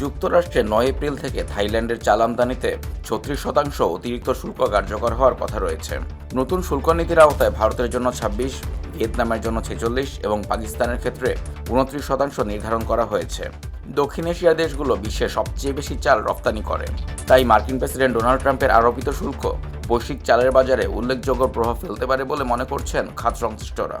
যুক্তরাষ্ট্রে নয় এপ্রিল থেকে থাইল্যান্ডের চাল আমদানিতে ছত্রিশ শতাংশ অতিরিক্ত শুল্ক কার্যকর হওয়ার কথা রয়েছে। নতুন শুল্ক নীতির আওতায় ভারতের জন্য ছাব্বিশ, ভিয়েতনামের জন্য ছেচল্লিশ এবং পাকিস্তানের ক্ষেত্রে উনত্রিশ শতাংশ নির্ধারণ করা হয়েছে। দক্ষিণ এশিয়ার দেশগুলো বিশ্বে সবচেয়ে বেশি চাল রপ্তানি করে। তাই মার্কিন প্রেসিডেন্ট ডোনাল্ড ট্রাম্পের আরোপিত শুল্ক বৈশ্বিক চালের বাজারে উল্লেখযোগ্য প্রভাব ফেলতে পারে বলে মনে করছেন খাত সংশ্লিষ্টরা।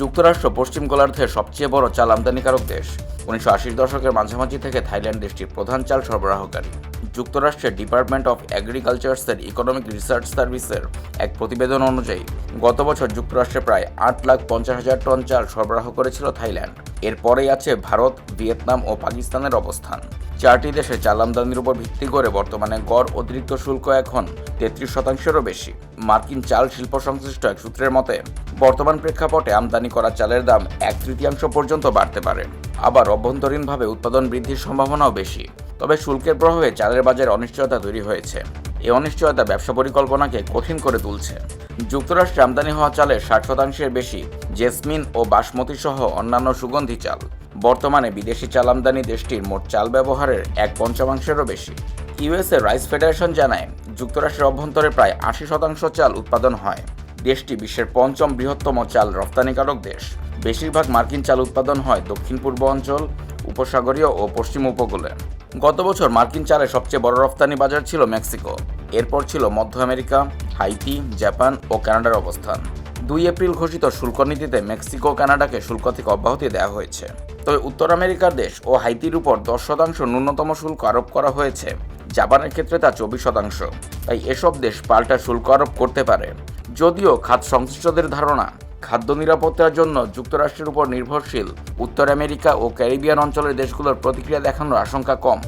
যুক্তরাষ্ট্র পশ্চিম গোলার্ধের সবচেয়ে বড় চাল আমদানিকারক দেশ। উনিশশো আশির দশকের মাঝামাঝি থেকে থাইল্যান্ড দেশটির প্রধান চাল সরবরাহকারী। যুক্তরাষ্ট্রের ডিপার্টমেন্ট অফ এগ্রিকালচার্সের ইকোনমিক রিসার্চ সার্ভিসের এক প্রতিবেদন অনুযায়ী, গত বছর যুক্তরাষ্ট্রে প্রায় আট লাখ পঞ্চাশ হাজার টন চাল সরবরাহ করেছিল থাইল্যান্ড। এরপরেই আছে ভারত, ভিয়েতনাম ও পাকিস্তানের অবস্থান। চারটি দেশে চাল আমদানির উপর ভিত্তি করে বর্তমানে গড় অতিরিক্ত শুল্ক এখন তেত্রিশ শতাংশেরও বেশি। মার্কিন চাল শিল্প সংশ্লিষ্ট এক সূত্রের মতে, বর্তমান প্রেক্ষাপটে আমদানি করা চালের দাম এক তৃতীয়াংশ পর্যন্ত বাড়তে পারে। আবার অভ্যন্তরীণভাবে উৎপাদন বৃদ্ধির সম্ভাবনাও বেশি। তবে শুল্কের প্রভাবে চালের বাজারে অনিশ্চয়তা তৈরি হয়েছে। এই অনিশ্চয়তা ব্যবসা পরিকল্পনাকে কঠিন করে তুলছে। যুক্তরাষ্ট্রে আমদানি হওয়া চালের ষাট শতাংশের বেশি জেসমিন ও বাসমতি সহ অন্যান্য সুগন্ধি চাল। বর্তমানে বিদেশি চাল আমদানি দেশটির মোট চাল ব্যবহারের এক পঞ্চমাংশেরও বেশি। ইউএসএ রাইস ফেডারেশন জানায়, যুক্তরাষ্ট্রের অভ্যন্তরে প্রায় আশি শতাংশ চাল উৎপাদন হয়। দেশটি বিশ্বের পঞ্চম বৃহত্তম চাল রপ্তানিকারক দেশ। বেশিরভাগ মার্কিন চাল উৎপাদন হয় দক্ষিণ পূর্ব অঞ্চল, উপসাগরীয় ও পশ্চিম উপকূলে। গত বছর মার্কিন চালের সবচেয়ে বড় রপ্তানি বাজার ছিল মেক্সিকো। এরপর ছিল মধ্য আমেরিকা, হাইতি, জাপান ও কানাডার অবস্থান। দুই এপ্রিল ঘোষিত শুল্ক নীতিতে মেক্সিকো কানাডাকে শুল্ক থেকে অব্যাহতি দেওয়া হয়েছে। তবে উত্তর আমেরিকার দেশ ও হাইতির উপর দশ শতাংশ ন্যূনতম শুল্ক আরোপ করা হয়েছে। জাপানের ক্ষেত্রে তা চব্বিশ শতাংশ। তাই এসব দেশ পাল্টা শুল্ক আরোপ করতে পারে। যদিও খাত সংশ্লিষ্টদের ধারণা, খাদ্য নিরাপত্তার জন্য যুক্তরাষ্ট্রের উপর নির্ভরশীল উত্তর আমেরিকা ও ক্যারিবিয়ান অঞ্চলের দেশগুলোর প্রতিক্রিয়া দেখানোর আশঙ্কা কম।